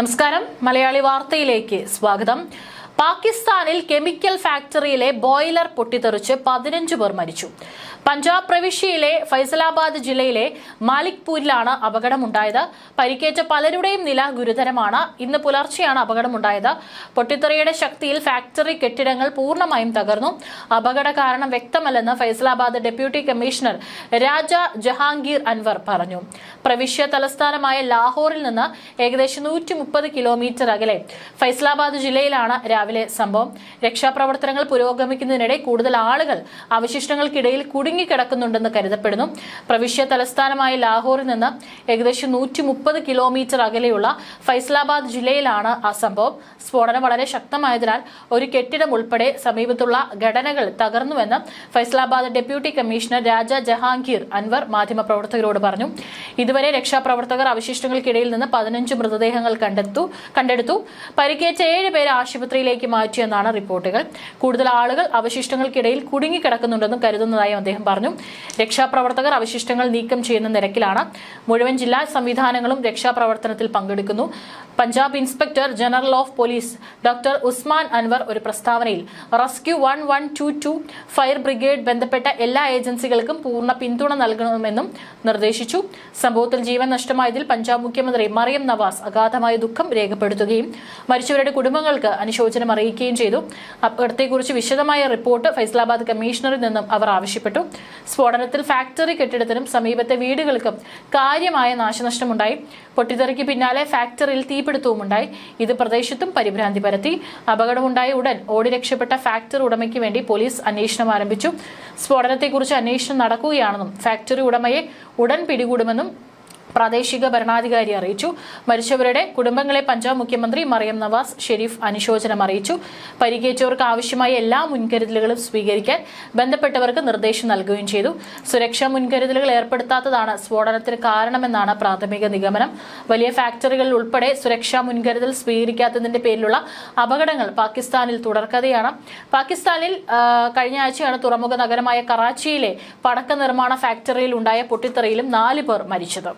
നമസ്കാരം. മലയാളി വാർത്തയിലേക്ക് സ്വാഗതം. പാകിസ്ഥാനിൽ കെമിക്കൽ ഫാക്ടറിയിലെ ബോയിലർ പൊട്ടിത്തെറിച്ച് പതിനഞ്ച് പേർ മരിച്ചു. പഞ്ചാബ് പ്രവിശ്യയിലെ ഫൈസലാബാദ് ജില്ലയിലെ മാലിക്പൂരിലാണ് അപകടമുണ്ടായത്. പരിക്കേറ്റ പലരുടെയും നില ഗുരുതരമാണ്. ഇന്ന് പുലർച്ചെയാണ് അപകടമുണ്ടായത്. പൊട്ടിത്തെറിയുടെ ശക്തിയിൽ ഫാക്ടറി കെട്ടിടങ്ങൾ പൂർണമായും തകർന്നു. അപകട കാരണം വ്യക്തമല്ലെന്ന് ഫൈസലാബാദ് ഡെപ്യൂട്ടി കമ്മീഷണർ രാജ ജഹാംഗീർ അൻവർ പറഞ്ഞു. പ്രവിശ്യ തലസ്ഥാനമായ ലാഹോറിൽ നിന്ന് ഏകദേശം നൂറ്റി മുപ്പത് കിലോമീറ്റർ അകലെ ഫൈസലാബാദ് ജില്ലയിലാണ് രാവിലെ സംഭവം. രക്ഷാപ്രവർത്തനങ്ങൾ പുരോഗമിക്കുന്നതിനിടെ കൂടുതൽ ആളുകൾ അവശിഷ്ടങ്ങൾക്കിടയിൽ കുടുങ്ങിക്കിടക്കുന്നുണ്ടെന്ന് കരുതപ്പെടുന്നു. പ്രവിശ്യ തലസ്ഥാനമായ ലാഹോറിൽ നിന്ന് ഏകദേശം നൂറ്റി മുപ്പത് കിലോമീറ്റർ അകലെയുള്ള ഫൈസലാബാദ് ജില്ലയിലാണ് ആ സംഭവം. സ്ഫോടനം വളരെ ശക്തമായതിനാൽ ഒരു കെട്ടിടം ഉൾപ്പെടെ സമീപത്തുള്ള ഘടനകൾ തകർന്നുവെന്ന് ഫൈസലാബാദ് ഡെപ്യൂട്ടി കമ്മീഷണർ രാജ ജഹാംഗീർ അൻവർ മാധ്യമപ്രവർത്തകരോട് പറഞ്ഞു. ഇതുവരെ രക്ഷാപ്രവർത്തകർ അവശിഷ്ടങ്ങൾക്കിടയിൽ നിന്ന് പതിനഞ്ച് മൃതദേഹങ്ങൾ കണ്ടെത്തു കണ്ടെടുത്തു. പരിക്കേറ്റ ഏഴ് പേരെ ആശുപത്രിയിലേക്ക് മാറ്റിയെന്നാണ് റിപ്പോർട്ടുകൾ. കൂടുതൽ ആളുകൾ അവശിഷ്ടങ്ങൾക്കിടയിൽ കുടുങ്ങിക്കിടക്കുന്നുണ്ടെന്നും കരുതുന്നതായും അദ്ദേഹം പറഞ്ഞു. രക്ഷാപ്രവർത്തകർ അവശിഷ്ടങ്ങൾ നീക്കം ചെയ്യുന്ന നിരക്കിലാണ്. മുഴുവൻ ജില്ലാ സംവിധാനങ്ങളും രക്ഷാപ്രവർത്തനത്തിൽ പങ്കെടുക്കുന്നു. Punjab inspector general of police doctor Usman Anwar ഒരു പ്രസ്താവനയിൽ rescue one one two two fire brigade ബന്ധപ്പെട്ട എല്ലാ ഏജൻസികൾക്കും പൂർണ പിന്തുണ നൽകണമെന്നും നിർദ്ദേശിച്ചു. സംഭവത്തിൽ ജീവൻ നഷ്ടമായതിൽ പഞ്ചാബ് മുഖ്യമന്ത്രി മറിയം നവാസ് അഗാധമായ ദുഃഖം രേഖപ്പെടുത്തുകയും മരിച്ചവരുടെ കുടുംബങ്ങൾക്ക് അനുശോചനം അറിയിക്കുകയും ചെയ്തു. അപകടത്തെക്കുറിച്ച് വിശദമായ റിപ്പോർട്ട് ഫൈസലാബാദ് കമ്മീഷണറിൽ നിന്നും അവർ ആവശ്യപ്പെട്ടു. സ്ഫോടനത്തിൽ ഫാക്ടറി കെട്ടിടത്തിനും സമീപത്തെ വീടുകൾക്കും കാര്യമായ നാശനഷ്ടമുണ്ടായി. പൊട്ടിത്തെറിക്ക് പിന്നാലെ ഫാക്ടറിയിൽ തീപിടുത്തവും ഉണ്ടായി ഇത് പ്രദേശത്തും പരിഭ്രാന്തി പരത്തി. അപകടമുണ്ടായ ഉടൻ ഓടി രക്ഷപ്പെട്ട ഫാക്ടറി ഉടമയ്ക്ക് വേണ്ടി പോലീസ് അന്വേഷണം ആരംഭിച്ചു. സ്ഫോടനത്തെക്കുറിച്ച് അന്വേഷണം നടക്കുകയാണെന്നും ഫാക്ടറി ഉടമയെ ഉടൻ പിടികൂടുമെന്നും പ്രാദേശിക ഭരണാധികാരി അറിയിച്ചു. മരിച്ചവരുടെ കുടുംബങ്ങളെ പഞ്ചാബ് മുഖ്യമന്ത്രി മറിയം നവാസ് ഷെരീഫ് അനുശോചനം അറിയിച്ചു. പരിക്കേറ്റവർക്ക് ആവശ്യമായ എല്ലാ മുൻകരുതലുകളും സ്വീകരിക്കാൻ ബന്ധപ്പെട്ടവർക്ക് നിർദ്ദേശം നൽകുകയും ചെയ്തു. സുരക്ഷാ മുൻകരുതലുകൾ ഏർപ്പെടുത്താത്തതാണ് സ്ഫോടനത്തിന് കാരണമെന്നാണ് പ്രാഥമിക നിഗമനം. വലിയ ഫാക്ടറികളിൽ ഉൾപ്പെടെ സുരക്ഷാ മുൻകരുതൽ സ്വീകരിക്കാത്തതിന്റെ പേരിലുള്ള അപകടങ്ങൾ പാകിസ്ഥാനിൽ തുടർക്കഥയാണ്. പാകിസ്ഥാനിൽ കഴിഞ്ഞ ആഴ്ചയാണ് തുറമുഖ നഗരമായ കറാച്ചിയിലെ പടക്ക നിർമ്മാണ ഫാക്ടറിയിൽ ഉണ്ടായ പൊട്ടിത്തെറിയിലും നാല് പേർ മരിച്ചത്.